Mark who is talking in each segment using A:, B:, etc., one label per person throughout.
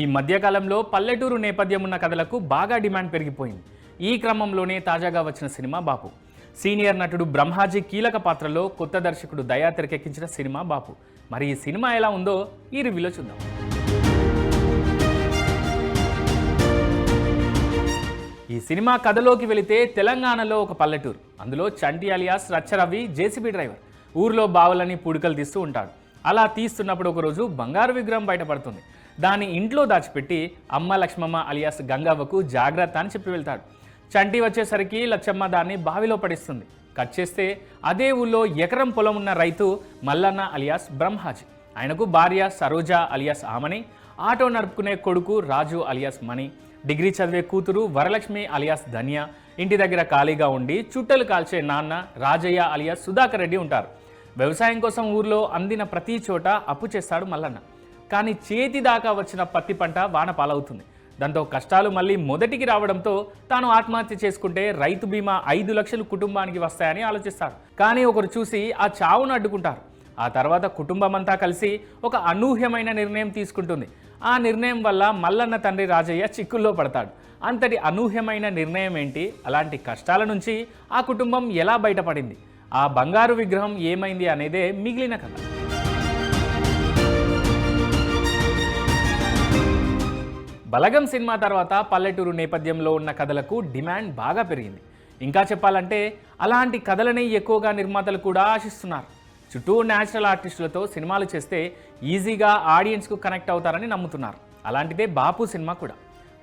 A: ఈ మధ్యకాలంలో పల్లెటూరు నేపథ్యం ఉన్న కథలకు బాగా డిమాండ్ పెరిగిపోయింది. ఈ క్రమంలోనే తాజాగా వచ్చిన సినిమా బాపు. సీనియర్ నటుడు బ్రహ్మాజీ కీలక పాత్రలో కొత్త దర్శకుడు దయా తెరకెక్కించిన సినిమా బాపు. మరి ఈ సినిమా ఎలా ఉందో ఈ రివ్యూలో చూద్దాం. ఈ సినిమా కథలోకి వెళితే తెలంగాణలో ఒక పల్లెటూరు. అందులో Chanti alias Rachha Ravi JCB driver. ఊర్లో బావులని పూడికలు తీస్తూ ఉంటాడు అలా తీస్తున్నప్పుడు ఒకరోజు బంగారు విగ్రహం బయటపడుతుంది. దాన్ని ఇంట్లో దాచిపెట్టి అమ్మ లక్ష్మమ్మ అలియాస్ గంగవ్వకు జాగ్రత్త అని చెప్పి వెళ్తాడు. చంటి వచ్చేసరికి లచ్చమ్మ దాన్ని బావిలో పడిస్తుంది. కట్ చేస్తే అదే ఊళ్ళో ఎకరం పొలం ఉన్న రైతు మల్లన్న అలియాస్ బ్రహ్మాజీ. ఆయనకు భార్య సరోజ అలియాస్ ఆమని ఆటో నడుపుకునే కొడుకు రాజు అలియాస్ మణి డిగ్రీ చదివే కూతురు వరలక్ష్మి అలియాస్ ధన్య ఇంటి దగ్గర ఖాళీగా ఉండి చుట్టలు కాల్చే నాన్న రాజయ్య అలియాస్ సుధాకర్ రెడ్డి ఉంటారు. వ్యవసాయం కోసం ఊర్లో అందిన ప్రతి చోట అప్పు చేస్తాడు మల్లన్న. కానీ చేతి దాకా వచ్చిన పత్తి పంట వాన పాలవుతుంది. దాంతో కష్టాలు మళ్ళీ మొదటికి రావడంతో తాను ఆత్మహత్య చేసుకుంటే రైతు బీమా ఐదు లక్షలు కుటుంబానికి వస్తాయని ఆలోచిస్తాడు కానీ ఒకరు చూసి ఆ చావును అడ్డుకుంటారు. ఆ తర్వాత కుటుంబం అంతా కలిసి ఒక అనూహ్యమైన నిర్ణయం తీసుకుంటుంది. ఆ నిర్ణయం వల్ల మల్లన్న తండ్రి రాజయ్య చిక్కుల్లో పడతాడు. అంతటి అనూహ్యమైన నిర్ణయం ఏంటి? అలాంటి కష్టాల నుంచి ఆ కుటుంబం ఎలా బయటపడింది? ఆ బంగారు విగ్రహం ఏమైంది అనేదే మిగిలిన కథ. బలగం సినిమా తర్వాత పల్లెటూరు నేపథ్యంలో ఉన్న కథలకు డిమాండ్ బాగా పెరిగింది. ఇంకా చెప్పాలంటే అలాంటి కథలని ఎక్కువగా నిర్మాతలు కూడా ఆశిస్తున్నారు. చుట్టూ న్యాచురల్ ఆర్టిస్టులతో సినిమాలు చేస్తే ఈజీగా ఆడియన్స్కు కనెక్ట్ అవుతారని నమ్ముతున్నారు. అలాంటిదే బాపు సినిమా కూడా.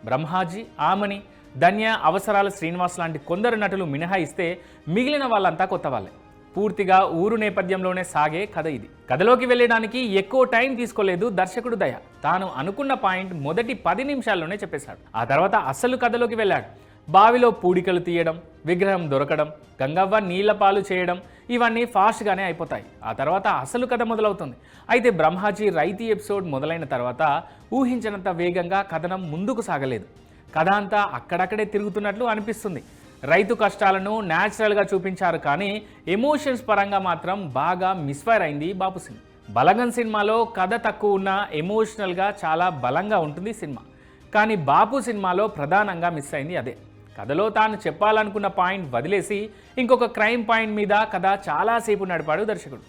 A: బ్రహ్మాజీ ఆమని ధన్య అవసరాల శ్రీనివాస్ లాంటి కొందరు నటులు మినహాయిస్తే మిగిలిన వాళ్ళంతా కొత్త వాళ్ళే. పూర్తిగా ఊరు నేపథ్యంలోనే సాగే కథ ఇది. కథలోకి వెళ్ళడానికి ఎక్కువ టైం తీసుకోలేదు దర్శకుడు దయ. తాను అనుకున్న పాయింట్ మొదటి పది నిమిషాల్లోనే చెప్పేశాడు. ఆ తర్వాత అసలు కథలోకి వెళ్ళాడు. బావిలో పూడికలు తీయడం విగ్రహం దొరకడం గంగవ్వ నీళ్ళ పాలు చేయడం ఇవన్నీ ఫాస్ట్గానే అయిపోతాయి. ఆ తర్వాత అసలు కథ మొదలవుతుంది. అయితే బ్రహ్మాజీ రైతీ ఎపిసోడ్ మొదలైన తర్వాత ఊహించినంత వేగంగా కథనం ముందుకు సాగలేదు. కథ అంతా అక్కడక్కడే తిరుగుతున్నట్లు అనిపిస్తుంది. రైతు కష్టాలను న్యాచురల్గా చూపించారు కానీ ఎమోషన్స్ పరంగా మాత్రం బాగా మిస్ఫైర్ అయింది బాపు సింగ్. బలగన్ సినిమాలో కథ తక్కువ ఉన్న ఎమోషనల్గా చాలా బలంగా ఉంటుంది సినిమా. కానీ బాపు సినిమాలో ప్రధానంగా మిస్ అయింది అదే. కథలో తాను చెప్పాలనుకున్న పాయింట్ వదిలేసి ఇంకొక క్రైమ్ పాయింట్ మీద కథ చాలాసేపు నడిపాడు దర్శకుడు.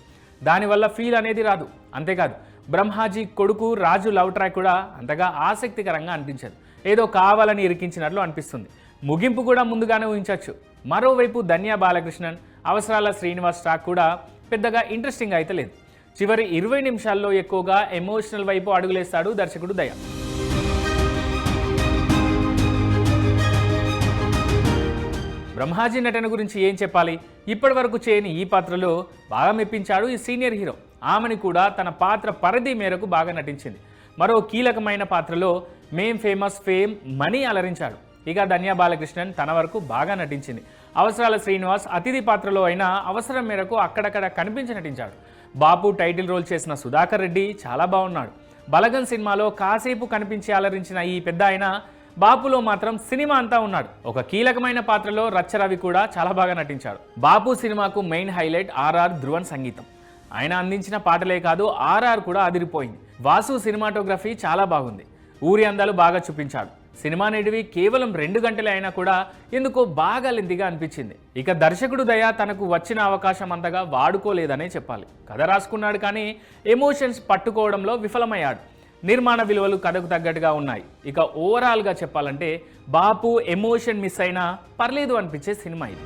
A: దానివల్ల ఫీల్ అనేది రాదు. అంతేకాదు బ్రహ్మాజీ కొడుకు రాజు లవ్ ట్రాక్ కూడా అంతగా ఆసక్తికరంగా అనిపించదు. ఏదో కావాలని ఇరికించినట్లు అనిపిస్తుంది. ముగింపు కూడా ముందుగానే ఊహించవచ్చు. మరోవైపు ధన్య బాలకృష్ణన్ అవసరాల శ్రీనివాస్ స్టాక్ కూడా పెద్దగా ఇంట్రెస్టింగ్ అయితే లేదు. చివరి ఇరవై నిమిషాల్లో ఎక్కువగా ఎమోషనల్ వైపు అడుగులేస్తాడు దర్శకుడు దయ. బ్రహ్మాజీ నటన గురించి ఏం చెప్పాలి? ఇప్పటి వరకు చేయని ఈ పాత్రలో బాగా మెప్పించాడు ఈ సీనియర్ హీరో. ఆమెని కూడా తన పాత్ర పరిధి మేరకు బాగా నటించింది. మరో కీలకమైన పాత్రలో మేం ఫేమస్ ఫేమ్ మనీ అలరించాడు. ఇక ధన్య బాలకృష్ణన్ తన వరకు బాగా నటించింది. అవసరాల శ్రీనివాస్ అతిథి పాత్రలో అయినా అవసరం మేరకు అక్కడక్కడ కనిపించి నటించాడు. బాపు టైటిల్ రోల్ చేసిన సుధాకర్ రెడ్డి చాలా బాగున్నాడు. బలగన్ సినిమాలో కాసేపు కనిపించి అలరించిన ఈ పెద్ద ఆయన బాపులో మాత్రం సినిమా అంతా ఉన్నాడు. ఒక కీలకమైన పాత్రలో రచ్చరవి కూడా చాలా బాగా నటించాడు. బాపు సినిమాకు మెయిన్ హైలైట్ ఆర్ఆర్ ధ్రువన్ సంగీతం. ఆయన అందించిన పాటలే కాదు ఆర్ఆర్ కూడా అదిరిపోయింది. వాసు సినిమాటోగ్రఫీ చాలా బాగుంది. ఊరి అందాలు బాగా చూపించాడు. సినిమా నేటివి కేవలం రెండు గంటలే అయినా కూడా ఎందుకో బాగా లెందిగా అనిపించింది. ఇక దర్శకుడు దయ తనకు వచ్చిన అవకాశం అంతగా వాడుకోలేదనే చెప్పాలి. కథ రాసుకున్నాడు కానీ ఎమోషన్స్ పట్టుకోవడంలో విఫలమయ్యాడు. నిర్మాణ విలువలు కథకు తగ్గట్టుగా ఉన్నాయి. ఇక ఓవరాల్గా చెప్పాలంటే బాపు ఎమోషన్ మిస్ అయినా పర్లేదు అనిపించే సినిమా ఇది.